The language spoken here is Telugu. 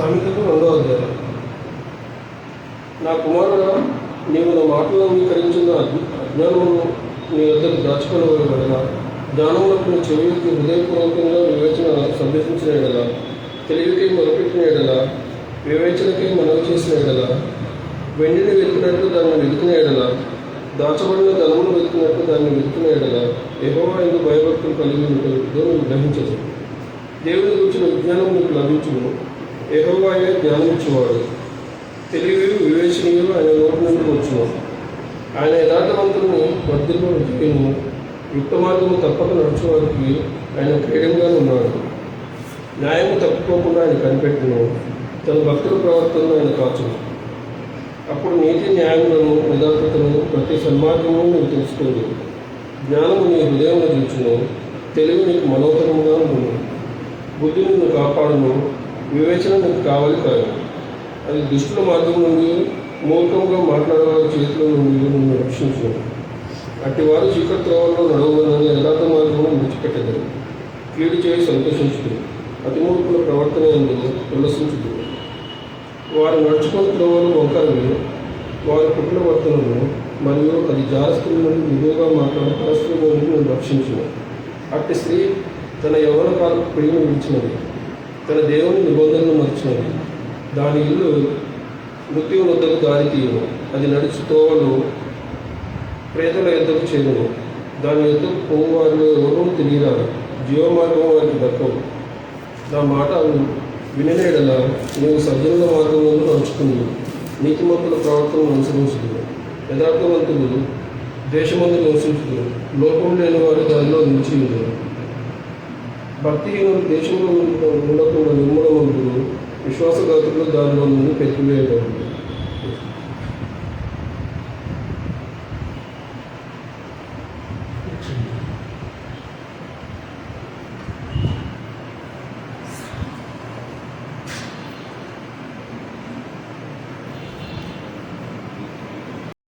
సామెతలు రెండో అధ్యాయం నా కుమారుడ నీవు నా మాటలు అంగీకరించిన అజ్ఞానము నీ వద్దకు దాచుకొనగలగా జ్ఞానములకు నీ చెవికి హృదయపూర్వకంగా వివేచన సంభవించిన ఎడల తెలివికి మొదపెట్టిన ఎడల వివేచనకి మనవి చేసిన ఎడల వెండిని వెతికినట్టు దాన్ని వెతికిన ఎడల దాచబడిన ధనమును వెతికినట్టు దాన్ని వెతికిన ఎడల ఎహోవా ఎందుకు భయభక్తులు కలిగి ఉంటుందో నువ్వు గ్రహించదు. దేవుని గురించిన విజ్ఞానం నీకు లభించును ఏహోవాయే జ్ఞానమిచ్చేవాడు తెలివి వివేచనీయులు ఆయన నోటి నుండి వచ్చును ఆయన యథార్థవంతులను వర్ధిల్లు ఉంచుకుని యుక్త మార్గము తప్పక నడుచువారికి ఆయన క్రీడంగా ఉన్నాడు న్యాయము తప్పుకోకుండా ఆయన కనిపెట్టును తన భక్తుల ప్రవర్తనను ఆయన కాచును. అప్పుడు నీతి న్యాయములను యథార్థతను ప్రతి సన్మార్గము నువ్వు తెలుసుకుంది జ్ఞానము నీ హృదయంలో చూచును తెలివి నీకు మనోహరముగా ఉండును. బుద్ధి నిన్ను కాపాడును వివేచన నీకు కావాలి కాదు. అది దుష్టుల మార్గం నుండి మూర్ఖంగా మాట్లాడేవారి చేతుల నుండి నిన్ను రక్షించును అట్టి వారు చీకటి త్రోవల్లో నడవదని యథార్థ మార్గంలో విడిచిపెట్టదు కీడు చేయి సంతోషించుదు అతిమూర్ఖుల ప్రవర్తన ఎందుకు ఉల్లసించుదు వారు నడుచుకున్న త్రోవలు వంకరవి వారి పుట్టిన వర్తనలు మరియు అది జారస్త్రీ నుండి విలువగా మాట్లాడే పరస్త్రీ నుండి నేను రక్షించును. అట్టి స్త్రీ తన యవన కాలకు ప్రియను విడిచినది. తన దేవుని నిబంధనలు మర్చినది దాని ఇల్లు మృత్యువు వద్దకు దారి తీయను. అది నడుచు తోవలు ప్రేతల యుద్ధకు చేరును. దాని యుద్ధకు పోవు ఎవరూ తెలియరారు జీవమార్గం వారికి దక్కవు. నా మాట వినలేడలా నీవు సజ్జనుల మార్గంలో నడుచుకుంది నీతిమంతుల ప్రవర్తనను అనుసరించుదు యథార్థవంతులు దేశమందు నివసించుదు లోపం లేని వారు దానిలో నిలిచి ఉన్నారు భక్తిహీనుడు దేశంలో ఉంటున్న మూలకుండా నిర్మూలమవుతుంది విశ్వాసఘాతులు దానిలో నుండి పెట్టుబడి